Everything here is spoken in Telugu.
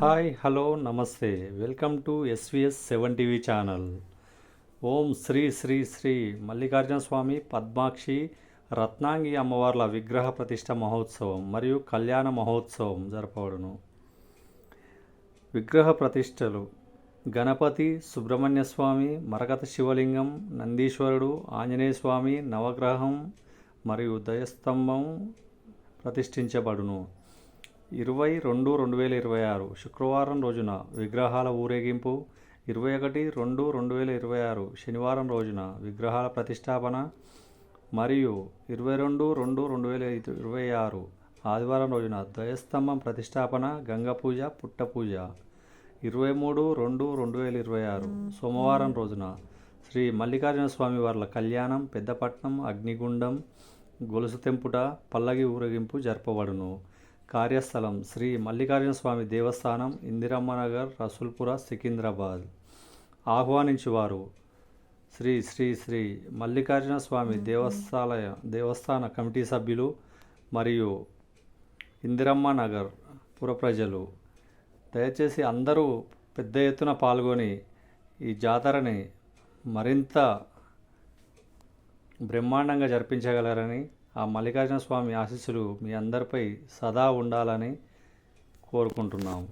హాయ్ హలో నమస్తే. Welcome to SVS seven TV channel. ఓం శ్రీ శ్రీ శ్రీ మల్లికార్జున స్వామి పద్మాక్షి రత్నాంగి అమ్మవార్ల విగ్రహ ప్రతిష్ట మహోత్సవం మరియు కళ్యాణ మహోత్సవం జరపబడును. విగ్రహ ప్రతిష్టలు గణపతి సుబ్రహ్మణ్య స్వామి మరకత శివలింగం నందీశ్వరుడు ఆంజనేయ స్వామి నవగ్రహం మరియు దయస్తంభం ప్రతిష్ఠించబడును. ఇరవై రెండు రెండు వేల ఇరవై ఆరు శుక్రవారం రోజున విగ్రహాల ఊరేగింపు. ఇరవై ఒకటి రెండు రెండు వేల ఇరవై ఆరు శనివారం రోజున విగ్రహాల ప్రతిష్టాపన. మరియు ఇరవై రెండు రెండు రెండు వేల ఇరవై ఆరు ఆదివారం రోజున ధ్వజస్తంభం ప్రతిష్టాపన గంగ పూజ పుట్ట పూజ. ఇరవై మూడు రెండు రెండు వేల ఇరవై ఆరు సోమవారం రోజున శ్రీ మల్లికార్జున స్వామి వార్ల కళ్యాణం పెద్దపట్నం అగ్నిగుండం గొలుసు తెంపుట పల్లగి ఊరేగింపు జరపబడును. కార్యస్థలం శ్రీ మల్లికార్జున స్వామి దేవస్థానం ఇందిరమ్మ నగర్ రసూల్పుర సికింద్రాబాద్. ఆహ్వానించువారు శ్రీ శ్రీ శ్రీ మల్లికార్జున స్వామి దేవస్థాలయ దేవస్థాన కమిటీ సభ్యులు మరియు ఇందిరమ్మ నగర్ పుర ప్రజలు. దయచేసి అందరూ పెద్ద ఎత్తున పాల్గొని ఈ జాతరని మరింత బ్రహ్మాండంగా జరిపించగలరని ఆ మల్లికార్జున స్వామి ఆశీస్సులు మీ అందరిపై సదా ఉండాలని కోరుకుంటున్నాము.